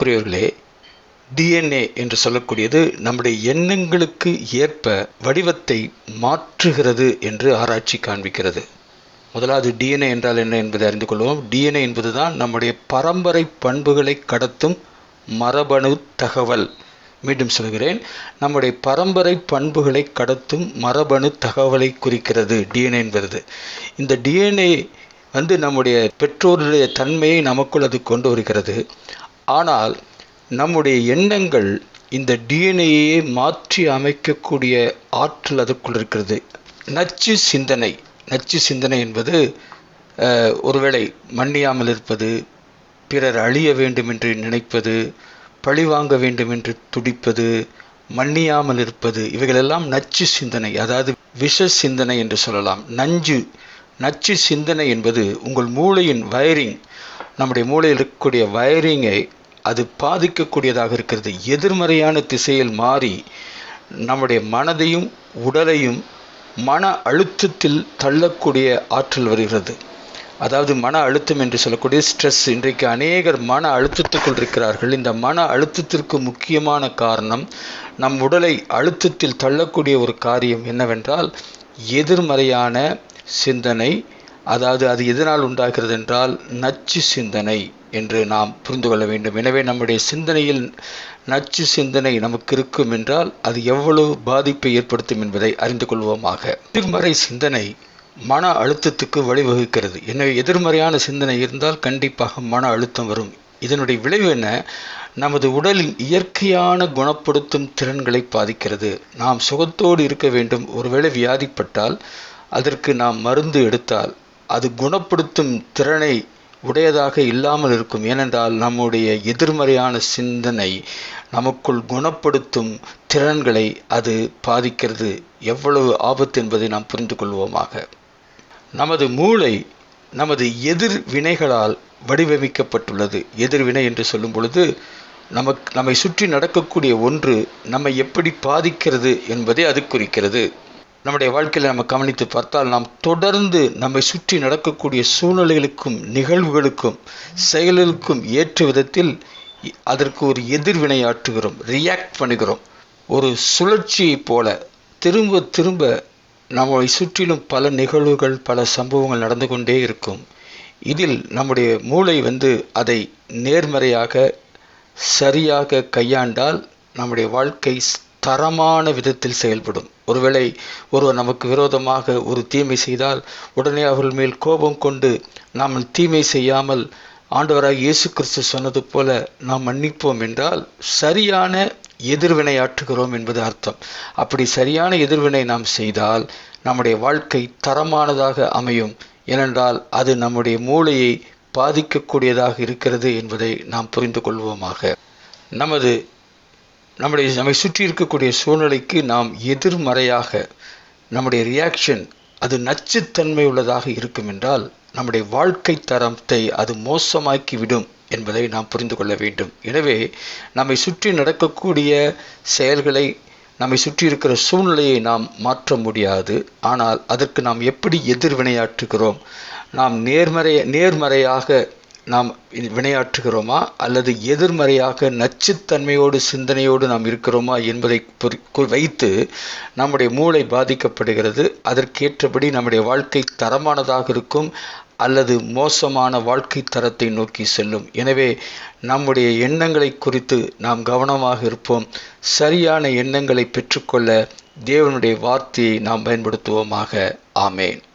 பிரியர்களே DNA என்று சொல்லக்கூடியது நம்முடைய எண்ணங்களுக்கு ஏற்ப வடிவத்தை மாற்றுகிறது என்று ஆராய்ச்சி காண்பிக்கிறது. முதலாவது டிஎன்ஏ என்றால் என்ன என்பதை அறிந்து கொள்வோம். டிஎன்ஏ என்பதுதான் நம்முடைய பரம்பரை பண்புகளை கடத்தும் மரபணு தகவல். மீண்டும் சொல்கிறேன் நம்முடைய பரம்பரை பண்புகளை கடத்தும் மரபணு தகவலை குறிக்கிறது டிஎன்ஏ என்பது. இந்த டிஎன்ஏ வந்து நம்முடைய பெற்றோருடைய தன்மையை நமக்குள் அது கொண்டு வருகிறது. ஆனால் நம்முடைய எண்ணங்கள் இந்த டிஎன்ஏயை மாற்றி அமைக்கக்கூடிய ஆற்றல் அதுக்குள் இருக்கிறது. நச்சு சிந்தனை. நச்சு சிந்தனை என்பது ஒருவேளை மன்னியாமல் இருப்பது பிறர் அழிய வேண்டும் என்று நினைப்பது பழிவாங்க வேண்டும் என்று துடிப்பது மன்னியாமல் இருப்பது இவைகளெல்லாம் நச்சு சிந்தனை அதாவது விஷ சிந்தனை என்று சொல்லலாம். நஞ்சு நச்சு சிந்தனை என்பது உங்கள் மூளையின் வயரிங் நம்முடைய மூளையில் இருக்கக்கூடிய வயரிங்கை அது பாதிக்கக்கூடியதாக இருக்கிறது. எதிர்மறையான திசையில் மாறி நம்முடைய மனதையும் உடலையும் மன அழுத்தத்தில் தள்ளக்கூடிய ஆற்றல் வருகிறது. அதாவது மன அழுத்தம் என்று சொல்லக்கூடிய ஸ்ட்ரெஸ். இன்றைக்கு அநேகர் மன அழுத்தத்துக்குள் இருக்கிறார்கள். இந்த மன அழுத்தத்திற்கு முக்கியமான காரணம் நம் உடலை அழுத்தத்தில் தள்ளக்கூடிய ஒரு காரியம் என்னவென்றால் எதிர்மறையான சிந்தனை. அதாவது அது எதனால் உண்டாகிறது என்றால் நச்சு சிந்தனை. என்று நாம் புரிந்து கொள்ள வேண்டும். எனவே நம்முடைய சிந்தனையில் நச்சு சிந்தனை நமக்கு இருக்கும் என்றால் அது எவ்வளவு பாதிப்பை ஏற்படுத்தும் என்பதை அறிந்து கொள்வோமாக. எதிர்மறை சிந்தனை மன அழுத்தத்துக்கு வழிவகுக்கிறது. எனவே எதிர்மறையான சிந்தனை இருந்தால் கண்டிப்பாக மன அழுத்தம் வரும். இதனுடைய விளைவு என்ன? நமது உடலின் இயற்கையான குணப்படுத்தும் திறன்களை பாதிக்கிறது. நாம் சுகத்தோடு இருக்க வேண்டும். ஒருவேளை வியாதிப்பட்டால் அதற்கு நாம் மருந்து எடுத்தால் அது குணப்படுத்தும் திறனை உடையதாக இல்லாமல் இருக்கும். ஏனென்றால் நம்முடைய எதிர்மறையான சிந்தனை நமக்குள் குணப்படுத்தும் திறன்களை அது பாதிக்கிறது. எவ்வளவு ஆபத்து என்பதை நாம் புரிந்து கொள்வோமாக. நமது மூளை நமது எதிர் வினைகளால் வடிவமைக்கப்பட்டுள்ளது. எதிர்வினை என்று சொல்லும் பொழுது நமக்கு நம்மை சுற்றி நடக்கக்கூடிய ஒன்று நம்மை எப்படி பாதிக்கிறது என்பதை அது குறிக்கிறது. நம்முடைய வாழ்க்கையில் நம்ம கவனித்து பார்த்தால் நாம் தொடர்ந்து நம்மை சுற்றி நடக்கக்கூடிய சூழ்நிலைகளுக்கும் நிகழ்வுகளுக்கும் செயல்களுக்கும் ஏற்ற விதத்தில் அதற்கு ஒரு எதிர்வினையாற்றுகிறோம் ரியாக்ட் பண்ணுகிறோம். ஒரு சுழற்சியைப் போல திரும்ப திரும்ப நம்மை சுற்றிலும் பல நிகழ்வுகள் பல சம்பவங்கள் நடந்து கொண்டே இருக்கும். இதில் நம்முடைய மூளை வந்து அதை நேர்மறையாக சரியாக கையாண்டால் நம்முடைய வாழ்க்கை தரமான விதத்தில் செயல்படும். ஒருவேளை ஒருவர் நமக்கு விரோதமாக ஒரு தீமை செய்தால் உடனே அவர்கள் மேல் கோபம் கொண்டு நாம் தீமை செய்யாமல் ஆண்டவராக இயேசு கிறிஸ்து சொன்னது போல நாம் மன்னிப்போம் என்றால் சரியான எதிர்வினையாற்றுகிறோம் என்பது அர்த்தம். அப்படி சரியான எதிர்வினை நாம் செய்தால் நம்முடைய வாழ்க்கை தரமானதாக அமையும். ஏனென்றால் அது நம்முடைய மூளையை பாதிக்கக்கூடியதாக இருக்கிறது என்பதை நாம் புரிந்து கொள்வோமாக. நமது நம்முடைய நம்மை சுற்றி இருக்கக்கூடிய சூழ்நிலைக்கு நாம் எதிர்மறையாக நம்முடைய ரியாக்ஷன் அது நச்சுத்தன்மை உள்ளதாக இருக்கும் என்றால் நம்முடைய வாழ்க்கை தரத்தை அது மோசமாக்கி விடும் என்பதை நாம் புரிந்து கொள்ள வேண்டும். எனவே நம்மை சுற்றி நடக்கக்கூடிய செயல்களை நம்மை சுற்றி இருக்கிற சூழ்நிலையை நாம் மாற்ற முடியாது. ஆனால் அதற்கு நாம் எப்படி எதிர்வினையாற்றுகிறோம் நாம் நேர்மறை நேர்மறையாக நாம் வினையாற்றுகிறோமா? அல்லது எதிர்மறையாக நச்சுத்தன்மையோடு சிந்தனையோடு நாம் இருக்கிறோமா என்பதை வைத்து நம்முடைய மூளை பாதிக்கப்படுகிறது. அதற்கேற்றபடி நம்முடைய வாழ்க்கை தரமானதாக இருக்கும் அல்லது மோசமான வாழ்க்கை தரத்தை நோக்கி செல்லும். எனவே நம்முடைய எண்ணங்களை குறித்து நாம் கவனமாக இருப்போம். சரியான எண்ணங்களை பெற்றுக்கொள்ள தேவனுடைய வார்த்தையை நாம் பயன்படுத்துவோமாக. ஆமேன்.